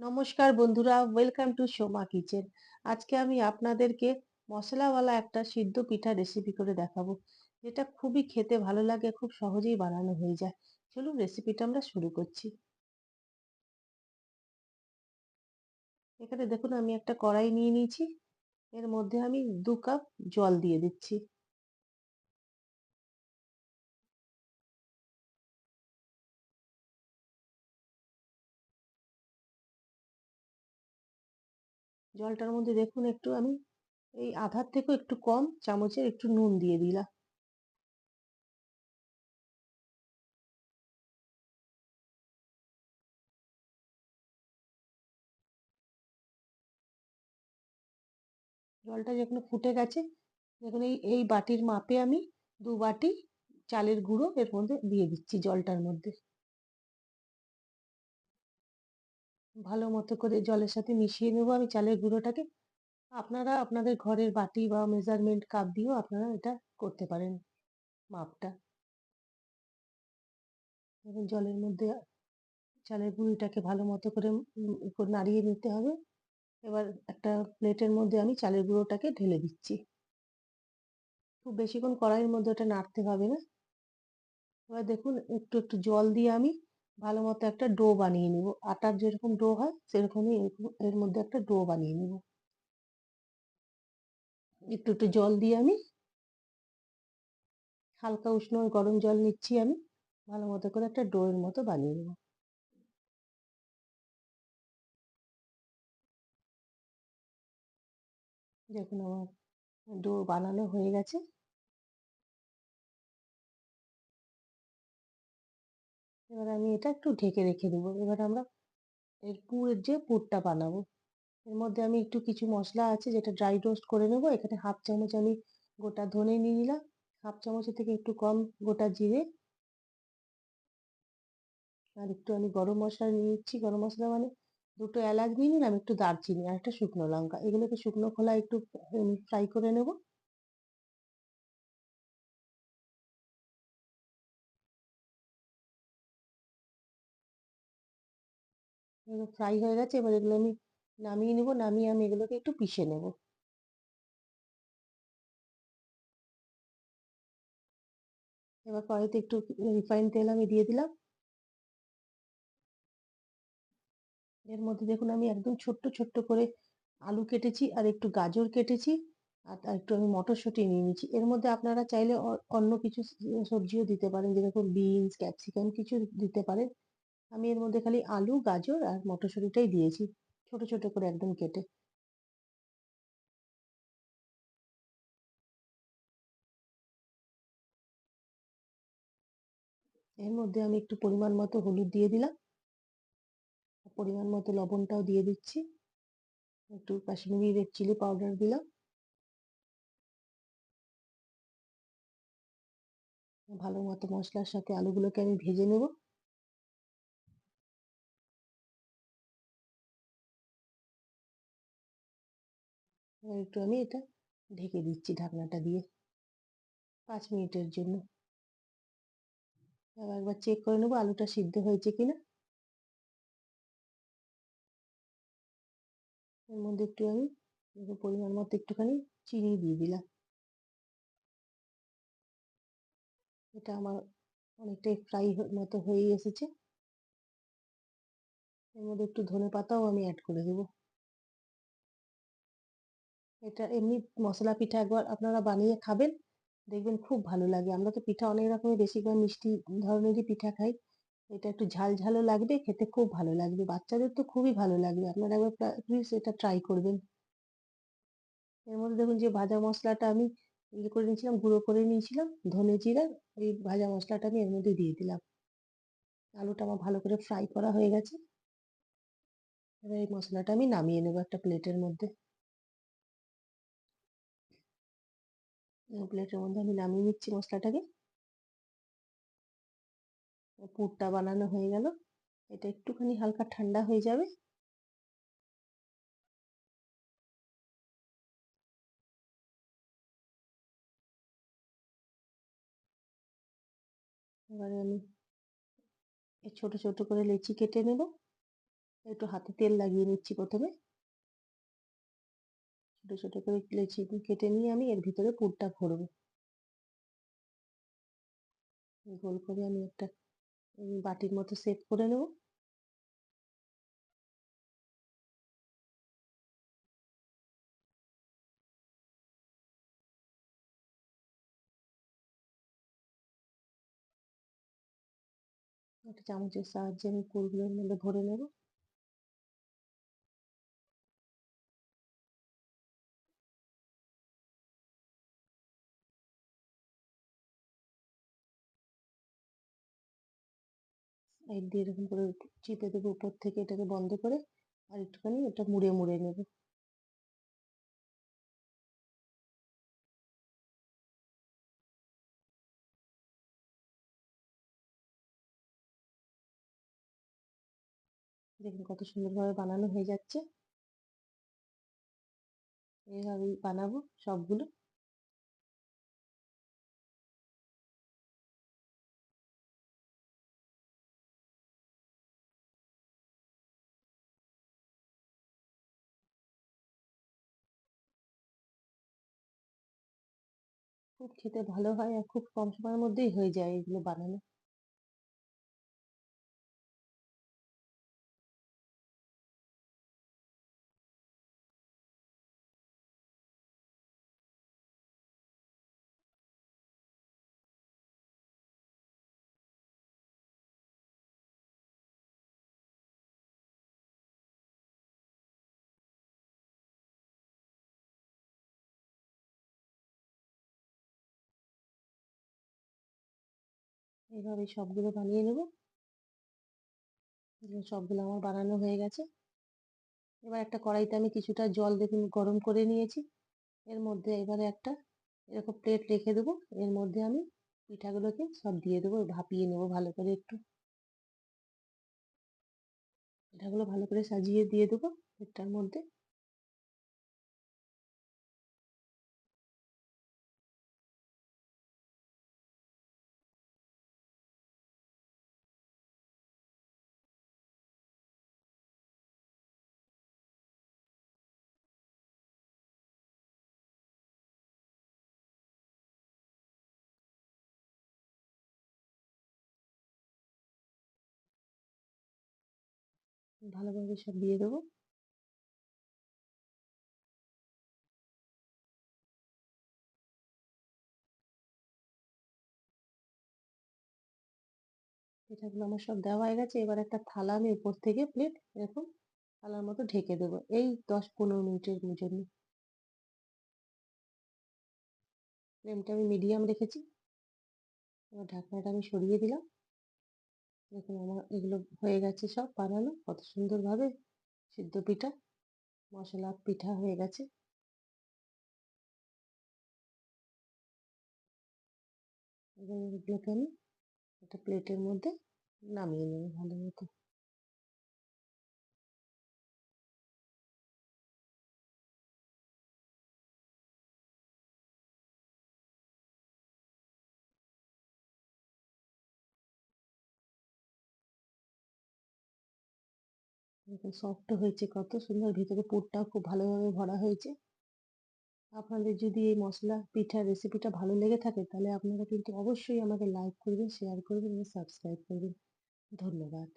নমস্কার বন্ধুরা welcome to Soma kitchen আজকে আমি আপনাদেরকে মশলাওয়ালা একটা সিদ্ধ পিঠা রেসিপি করে দেখাবো, যেটা খুবই খেতে ভালো লাগে, খুব সহজেই বানানো হয়ে যায়। চলুন রেসিপিটা আমরা শুরু করছি। এখানে দেখুন আমি একটা কড়াই নিয়ে নিয়েছি, এর মধ্যে আমি দু কাপ জল দিয়ে দিচ্ছি। জলটার মধ্যে দেখুন একটু আমি, এই আধার থেকেও একটু কম, চামচের একটু নুন দিয়ে দিলাম। জলটা যখন ফুটে গেছে, দেখুন এই এই বাটির মাপে আমি দু বাটি চালের গুঁড়ো এর মধ্যে দিয়ে দিচ্ছি জলটার মধ্যে। ভালো মতো করে জলের সাথে মিশিয়ে নেব। আমি চালের গুঁড়োটাকে আপনারা আপনাদের ঘরের বাটি বা মেজারমেন্ট কাপ দিয়েও আপনারা এটা করতে পারেন মাপটা। জলের মধ্যে চালের গুঁড়িটাকে ভালো মতো করে নাড়িয়ে নিতে হবে। এবার একটা প্লেটের মধ্যে আমি চালের গুঁড়োটাকে ঢেলে দিচ্ছি। খুব বেশিক্ষণ কড়াইয়ের মধ্যে ওটা নাড়তে হবে না। এবার দেখুন একটু একটু জল দিয়ে আমি ভালো মতো একটা ডো বানিয়ে নিব। আটার যেরকম ডো হয়, সেরকমই এর মধ্যে একটা ডো বানিয়ে নিব। একটু একটু জল দিয়ে আমি, হালকা উষ্ণ গরম জল নিচ্ছি আমি, ভালো মতো করে একটা ডোয়ের মতো বানিয়ে নেব। দেখুন আমার ডো বানানো হয়ে গেছে। এবার আমি এটা একটু ঢেকে রেখে দেবো। এবার আমরা এর পুরের যে পুরটা বানাবো, এর মধ্যে আমি একটু কিছু মশলা আছে যেটা ড্রাই রোস্ট করে নেব। এখানে হাফ চামচ আমি গোটা ধনে নিয়ে নিলাম। হাফ চামচের থেকে একটু কম গোটা জিরে আর একটু আমি গরম মশলা নিয়ে নিচ্ছি। গরম মশলা মানে দুটো এলাচ নিয়ে নিলাম, একটু দারচিনি আর একটা শুকনো লঙ্কা। এগুলোকে শুকনো খোলা একটু ফ্রাই করে নেব। ফ্রাই হয়ে গেছে, এবার এগুলো আমি নামিয়ে নেব, নামিয়ে আমি এগুলোকে একটু পিষে নেব। এবার কড়াইতে একটু রিফাইন তেল আমি দিয়ে দিলাম। এর মধ্যে দেখুন আমি একদম ছোট্ট ছোট্ট করে আলু কেটেছি আর একটু গাজর কেটেছি আর তার একটু আমি মটরশুঁটি নিয়ে নিয়েছি। এর মধ্যে আপনারা চাইলে অন্য কিছু সবজিও দিতে পারেন, যেরকম বিনস ক্যাপসিকাম কিছু দিতে পারেন। আমি এর মধ্যে খালি আলু, গাজর আর মটরশুঁটিটাই দিয়েছি। ছোট ছোট করে একদম কেটে। এর মধ্যে আমি একটু পরিমাণ মতো হলুদ দিয়ে দিলাম। পরিমাণ মতো লবণটাও দিয়ে দিচ্ছি। একটু কাশ্মীরি রেড চিলি পাউডার দিলাম। ভালো মতো মশলার সাথে আলুগুলোকে আমি ভেজে নেব। একটু আমি এটা ঢেকে দিচ্ছি ঢাকনাটা দিয়ে পাঁচ মিনিটের জন্য। এবার একবার চেক করে নেব আলুটা সিদ্ধ হয়েছে কিনা এর মধ্যে একটু আমি পরিমাণ মতো একটুখানি চিনি দিয়ে দিলাম। এটা আমার অনেকটাই ফ্রাই মতো হয়ে এসেছে। এর মধ্যে একটু ধনে পাতাও আমি অ্যাড করে দেব। এটা এমনি মশলা পিঠা একবার আপনারা বানিয়ে খাবেন, দেখবেন খুব ভালো লাগে। আমরা তো পিঠা অনেক রকমের বেশিরভাগ মিষ্টি ধরনেরই পিঠা খাই। এটা একটু ঝাল ঝালও লাগবে, খেতে খুব ভালো লাগবে। বাচ্চাদের তো খুবই ভালো লাগবে। আপনারা একবার প্লিজ এটা ট্রাই করবেন। এর মধ্যে দেখুন যে ভাজা মশলাটা আমি ইয়ে করে নিয়েছিলাম, গুঁড়ো করে নিয়েছিলাম, ধনে জিরা, এই ভাজা মশলাটা আমি এর মধ্যে দিয়ে দিলাম। আলুটা আমার ভালো করে ফ্রাই করা হয়ে গেছে। এবার এই মশলাটা আমি নামিয়ে নেব একটা প্লেটের মধ্যে। প্লেটের মধ্যে আমি নামিয়ে নিচ্ছি মশলাটাকে। পুরটা বানানো হয়ে গেল। এটা একটুখানি হালকা ঠান্ডা হয়ে যাবে। এবারে আমি ছোট ছোট করে লেচি কেটে নেব। একটু হাতে তেল লাগিয়ে নিচ্ছি প্রথমে। ছোট ছোট করে লেচি কেটে নিয়ে আমি এর ভিতরে পুরটা ভরবো। গোল করে আমি একটা বাটির মতো সেট করে নেব। একটা চামচের সাহায্যে আমি পুরগুলোর মধ্যে ভরে নেব। সাইড দিয়ে এরকম করে চিপে দেবো উপর থেকে এটাকে বন্ধ করে, আর একটুখানি এটা মুড়ে মুড়ে নেব। দেখুন কত সুন্দরভাবে বানানো হয়ে যাচ্ছে। এইভাবেই বানাবো সবগুলো। খুব খেতে ভালো হয় আর খুব কম সময়ের মধ্যেই হয়ে যায় এগুলো বানানো। এইভাবে সবগুলো বানিয়ে নেব। সবগুলো আমার বানানো হয়ে গেছে। এবার একটা কড়াইতে আমি কিছুটা জল দেখুন, গরম করে নিয়েছি। এর মধ্যে এবারে একটা এরকম প্লেট রেখে দেবো। এর মধ্যে আমি পিঠাগুলোকে সব দিয়ে দেবো, ভাপিয়ে নেব ভালো করে একটু। পিঠাগুলো ভালো করে সাজিয়ে দিয়ে দেবো। প্লেটটার মধ্যে ভালোভাবে সব দিয়ে দেবো। পিঠাগুলো আমার সব দেওয়া হয়ে গেছে। এবার একটা থালা আমি উপর থেকে প্লেট এরকম থালার মতো ঢেকে দেবো। এই দশ পনেরো মিনিটের জন্য। ফ্লেমটা আমি মিডিয়াম রেখেছি। এবার ঢাকনাটা আমি সরিয়ে দিলাম। দেখুন আমার এগুলো হয়ে গেছে সব বানানো। কত সুন্দরভাবে সিদ্ধ পিঠা, মশলা, পিঠা হয়ে গেছে। এগুলোকে আমি একটা প্লেটের মধ্যে নামিয়ে নেব ভালো মতো। সফট হয়েছে কত সুন্দর। ভিতরে পুরটাও খুব ভালোভাবে ভরা হয়েছে। আপনাদের যদি এই মশলা পিঠার রেসিপিটা ভালো লেগে থাকে, তাহলে আপনারা কিন্তু অবশ্যই আমাকে লাইক করবেন শেয়ার করবেন এবং সাবস্ক্রাইব করবেন। ধন্যবাদ।